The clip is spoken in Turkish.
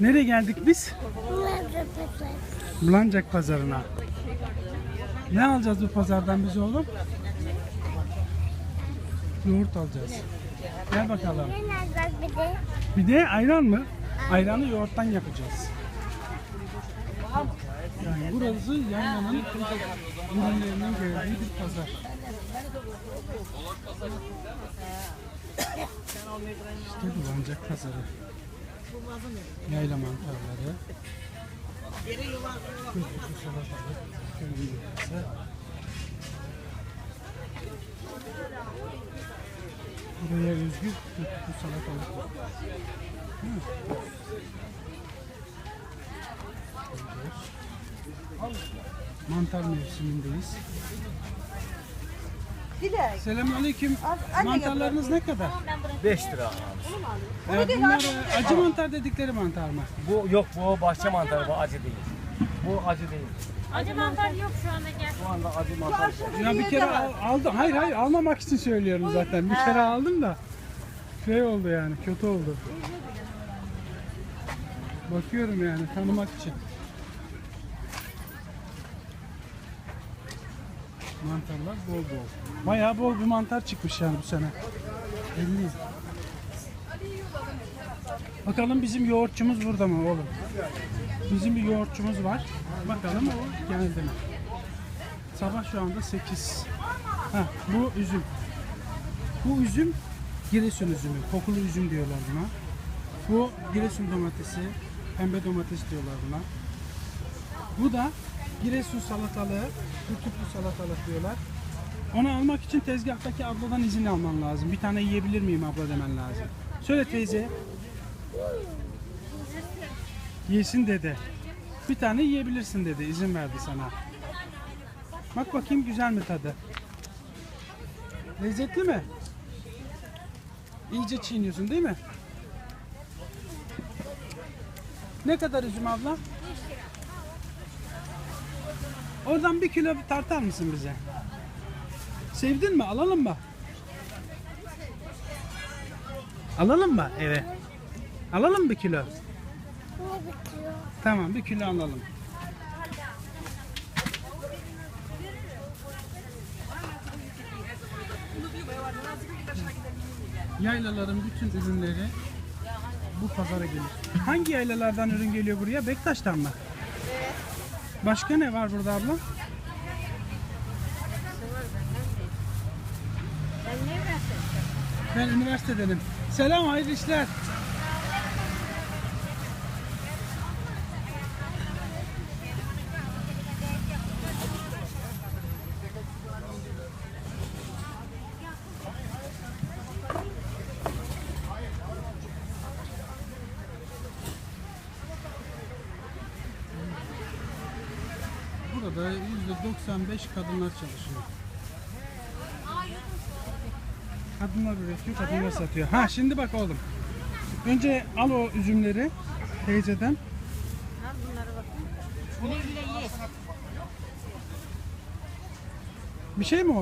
Nereye geldik biz? Bulancak pazarına. Ne alacağız bu pazardan biz oğlum? Yoğurt alacağız. Gel bakalım. Bir de? Ayran mı? Ayranı yoğurttan yapacağız. Yani burası Yaylan'ın ürünlerinin geldiği bir pazar. İşte Bulancak pazarı. Yayla mantarları. Kırpıcı salatalık. Buraya özgü kırpıcı salatalık. Mantar mevsimindeyiz. Dilek. Selamünaleyküm. Mantarlarınız ne kadar? 5 lira. Ee, bunlar e, acı mantar dedikleri mantar mı? Bu yok bu bahçe mantarı bu acı değil. Bu acı değil. Acı mantar yok şu anda gel. Şu anda acı mantar. yok. Ya bir kere al- aldım. Hayır hayır almamak için söylüyorum zaten. Bir kere aldım da şey oldu yani kötü oldu. Bakıyorum yani tanımak için. Mantarlar bol bol. Bayağı bol bir mantar çıkmış yani bu sene. Belli. Bakalım bizim yoğurtçumuz burada mı oğlum? Bizim bir yoğurtçumuz var. Bakalım o geldi mi? Sabah şu anda 8. Ha, bu üzüm. Bu üzüm Giresun üzümü. Kokulu üzüm diyorlar buna. Bu Giresun domatesi. Pembe domates diyorlar buna. Bu da Giresun salatalığı. Kurtuplu salatalık diyorlar. Onu almak için tezgahtaki abladan izin alman lazım. Bir tane yiyebilir miyim abla demen lazım. Söyle teyze. Yesin dedi. Bir tane yiyebilirsin dedi. İzin verdi sana. Bak bakayım güzel mi tadı? Lezzetli mi? İyice çiğniyorsun değil mi? Ne kadar üzüm abla? Oradan bir kilo tartar mısın bize? Sevdin mi? Alalım mı? Alalım mı eve? Alalım bir kilo. Tamam bir kilo alalım. Yaylaların bütün ürünleri bu pazara gelir. Hangi yaylalardan ürün geliyor buraya? Bektaş'tan mı? Evet. Başka ne var burada abla? Ben üniversitedenim. Selam hayırlı işler. Burada %95 kadınlar çalışıyor. Kadınlar üretiyor, kadınlar satıyor. Ha şimdi bak oğlum. Önce al o üzümleri teyzeden. Al bunları bakın. Güle güle ye. Bir şey mi oldu?